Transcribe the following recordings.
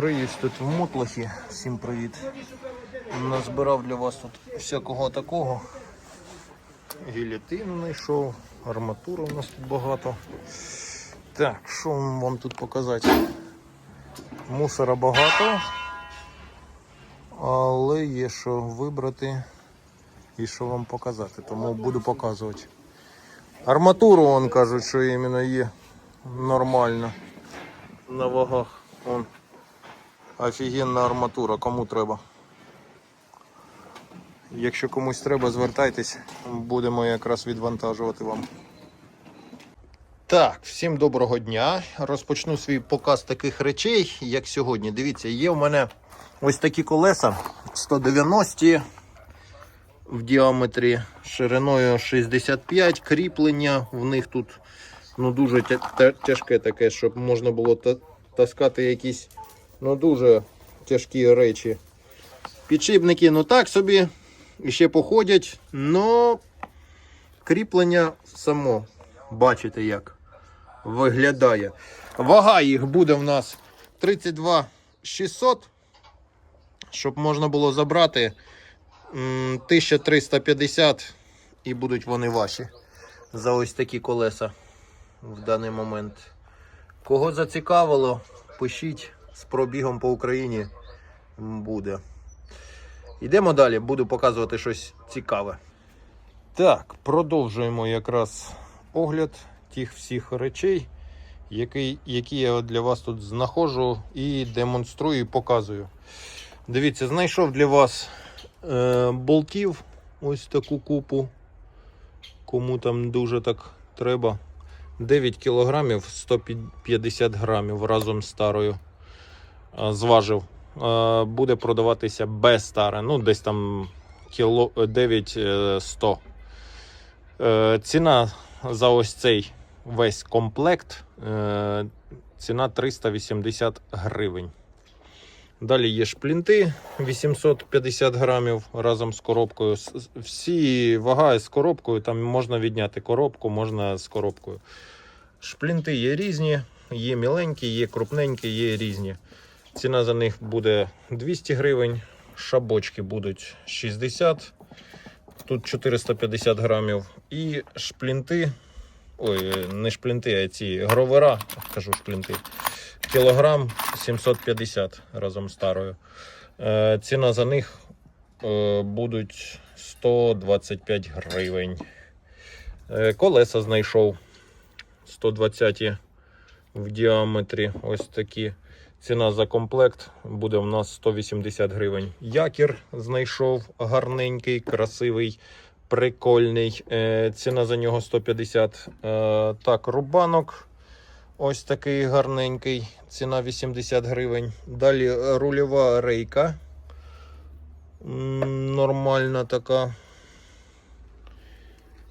Риюсь тут в мотлохі. Всім привіт. Назбирав для вас тут всякого такого. Гілятину знайшов, арматури у нас тут багато. Так, що вам тут показати? Мусора багато, але є що вибрати і що вам показати, тому буду показувати. Арматуру, вон кажуть, що іменно є нормально на вагах. Вон. Офігенна арматура, кому треба. Якщо комусь треба, звертайтесь, будемо якраз відвантажувати вам. Так, всім доброго дня. Розпочну свій показ таких речей, як сьогодні. Дивіться, є в мене ось такі колеса 190 в діаметрі шириною 65, кріплення в них тут ну, дуже тя- тя- тяжке таке, щоб можна було та- таскати якісь ну, дуже тяжкі речі. Підшипники, ну так собі, ще походять, но кріплення само, бачите як виглядає. Вага їх буде в нас 32 600, щоб можна було забрати 1350 і будуть вони ваші за ось такі колеса в даний момент. Кого зацікавило, пишіть з пробігом по Україні буде. Йдемо далі, буду показувати щось цікаве. Так, продовжуємо якраз огляд тих всіх речей, які, які я для вас тут знаходжу і демонструю і показую. Дивіться, знайшов для вас е, болтів ось таку купу. Кому там дуже так треба. 9 кілограмів 150 грамів разом з старою. Е, Зважив. Е, Буде продаватися без старе. Ну, десь там кіло 9 е, 100. Ціна за ось цей весь комплект. Ціна 380 гривень. Далі є шплінти 850 грамів разом з коробкою. Всі вага з коробкою, там можна відняти коробку, можна з коробкою. Шплінти є різні, є міленькі, є крупненькі, є різні. Ціна за них буде 200 гривень, шабочки будуть 60, тут 450 грамів. І шплінти, ой, не шплінти, а ці гровера, кажу шплінти, кілограм 750 разом з старою. Е, ціна за них е, будуть 125 гривень. Е, колеса знайшов 120 в діаметрі. Ось такі. Ціна за комплект буде в нас 180 гривень. Якір знайшов гарненький, красивий, прикольний. Е, ціна за нього 150. Е, так, рубанок. Ось такий гарненький. Ціна 80 гривень. Далі рульова рейка. Нормальна така.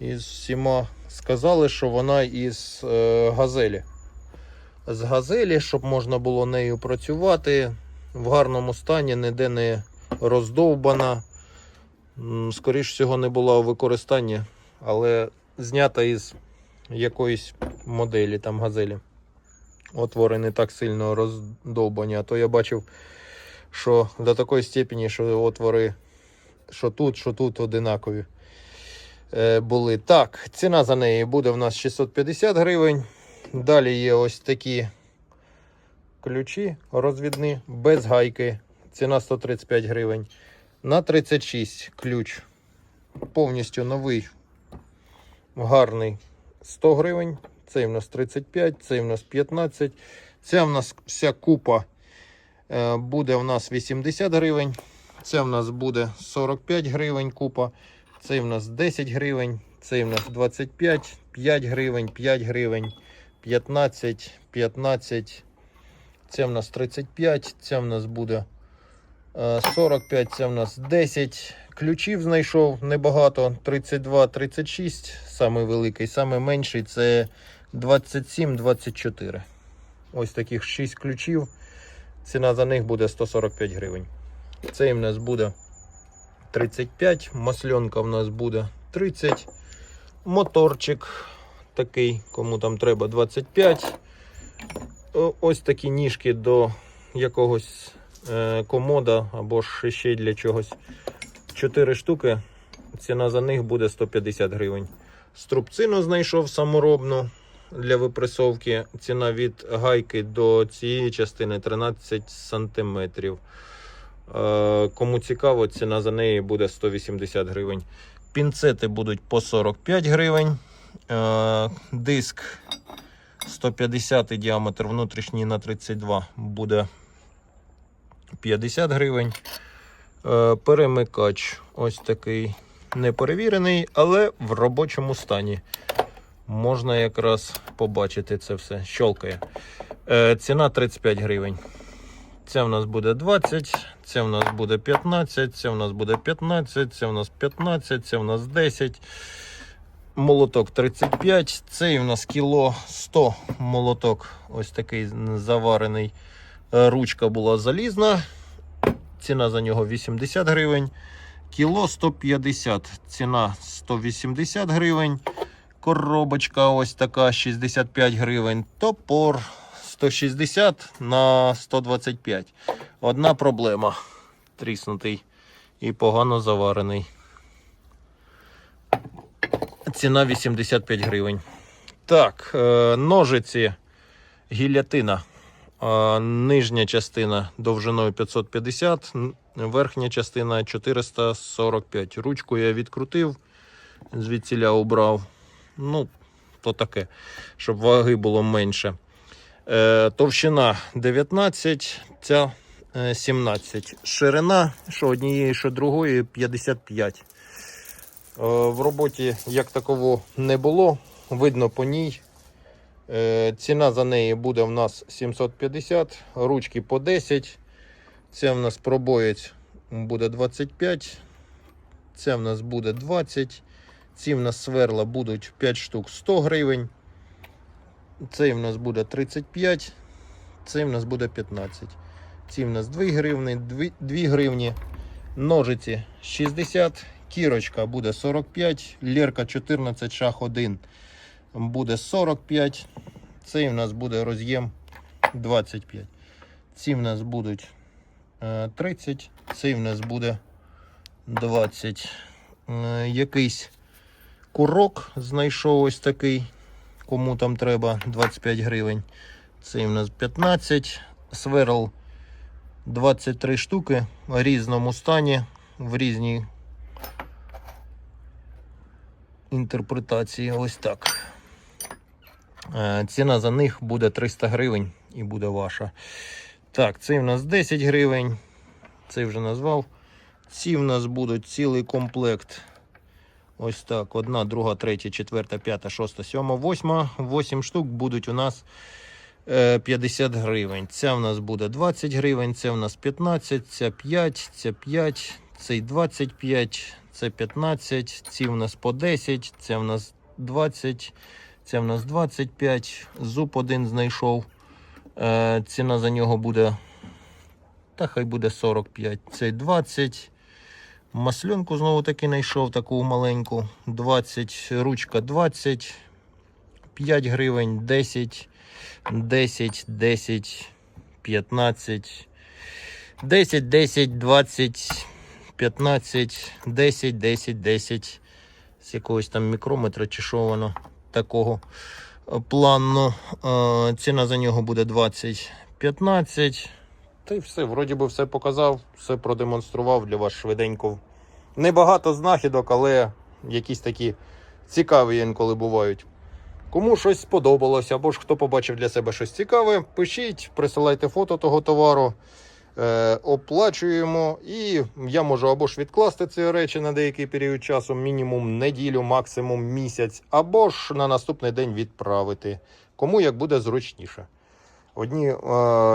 Із всіма сказали, що вона із е, газелі з газелі, щоб можна було нею працювати в гарному стані, ніде не роздовбана. М, Скоріш всього, не була у використанні, але знята із якоїсь моделі там газелі. Отвори не так сильно роздовбані. А то я бачив, що до такої степені, що отвори, що тут, що тут одинакові е, були. Так, ціна за неї буде в нас 650 гривень. Далі є ось такі ключі розвідні без гайки. Ціна 135 гривень. На 36 ключ. Повністю новий, гарний 100 гривень. Цей в нас 35, цей в нас 15. Ця в нас вся купа е, буде в нас 80 гривень. Це в нас буде 45 гривень купа. Цей в нас 10 гривень. Цей в нас 25, 5 гривень, 5 гривень. 15, 15. Це в нас 35, це в нас буде е, 45, це в нас 10. Ключів знайшов небагато. 32, 36, самий великий, самий менший це 27, 24. Ось таких 6 ключів. Ціна за них буде 145 гривень. Цей в нас буде 35, масленка в нас буде 30, моторчик такий, кому там треба 25. О- Ось такі ніжки до якогось е, комода або ж ще для чогось. 4 штуки. Ціна за них буде 150 гривень. Струбцину знайшов саморобну для випресовки. Ціна від гайки до цієї частини 13 сантиметрів. Е, Кому цікаво, ціна за неї буде 180 гривень. Пінцети будуть по 45 гривень. Е, Диск 150 діаметр внутрішній на 32 буде 50 гривень. Е, Перемикач ось такий неперевірений, але в робочому стані. Можна якраз побачити це все. Щолкає. Е, Ціна 35 гривень. Це в нас буде 20, це в нас буде 15, це в нас буде 15, це в нас 15, це в нас 10. Молоток 35, цей у нас кіло 100 молоток. Ось такий заварений. Е, Ручка була залізна. Ціна за нього 80 гривень. Кіло 150, ціна 180 гривень. Коробочка ось така 65 гривень. Топор 160 на 125. Одна проблема. Тріснутий і погано заварений. Ціна 85 гривень. Так, е, ножиці гілятина. Е, Нижня частина довжиною 550, верхня частина 445. Ручку я відкрутив, звідсіля убрав. Ну, то таке, щоб ваги було менше. Е, товщина 19, ця е, 17. Ширина, що однієї, що другої, 55. Е, в роботі як таково не було. Видно по ній. Е, ціна за неї буде в нас 750, ручки по 10. Це в нас пробоєць буде 25. Це в нас буде 20. Ці в нас сверла будуть 5 штук 100 гривень. Цей в нас буде 35. Цей в нас буде 15. Ці в нас 2 гривні, 2, 2 гривні. Ножиці 60. Кірочка буде 45. Лерка 14, шах 1 буде 45. Цей в нас буде роз'єм 25. Ці в нас будуть е, 30. Цей в нас буде 20. Е, Якийсь курок знайшов ось такий. Кому там треба 25 гривень. Цей в нас 15. Сверл 23 штуки в різному стані, в різній інтерпретації. Ось так. Е, Ціна за них буде 300 гривень і буде ваша. Так, цей в нас 10 гривень. Цей вже назвав. Ці в нас будуть цілий комплект. Ось так. Одна, друга, третя, четверта, п'ята, шоста, сьома, восьма. Восім штук будуть у нас е, 50 гривень. Ця в нас буде 20 гривень, це в нас 15, ця 5, ця 5, цей 25, це 15, ці в нас по 10, це в нас 20, це в нас 25. Зуб один знайшов. Е, ціна за нього буде. Та хай буде 45. Цей 20. Масленку знову таки знайшов таку маленьку. 20, ручка 20, 5 гривень, 10, 10, 10, 15, 10, 10, 20, 15, 10, 10, 10. З якогось там мікрометра чи що воно такого е, плану. Е, Ціна за нього буде 20, 15. Та й все, вроді би все показав, все продемонстрував для вас швиденько. Небагато знахідок, але якісь такі цікаві інколи бувають. Кому щось сподобалось, або ж хто побачив для себе щось цікаве, пишіть, присилайте фото того товару, оплачуємо. І я можу або ж відкласти ці речі на деякий період часу, мінімум неділю, максимум місяць, або ж на наступний день відправити. Кому як буде зручніше. Одні е,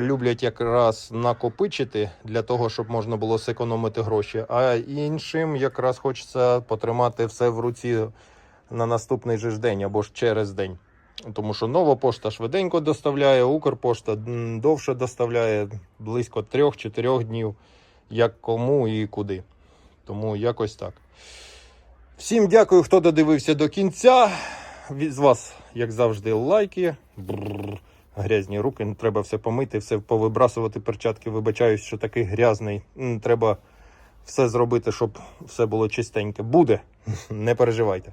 люблять якраз накопичити для того, щоб можна було зекономити гроші, а іншим якраз хочеться потримати все в руці на наступний же ж день або ж через день. Тому що нова пошта швиденько доставляє, Укрпошта довше доставляє близько 3-4 днів, як кому і куди. Тому якось так. Всім дякую, хто додивився до кінця. З вас, як завжди, лайки. Бррр. грязні руки. Треба все помити, все повибрасувати перчатки. Вибачаюсь, що такий грязний. Треба все зробити, щоб все було чистеньке. Буде, не переживайте.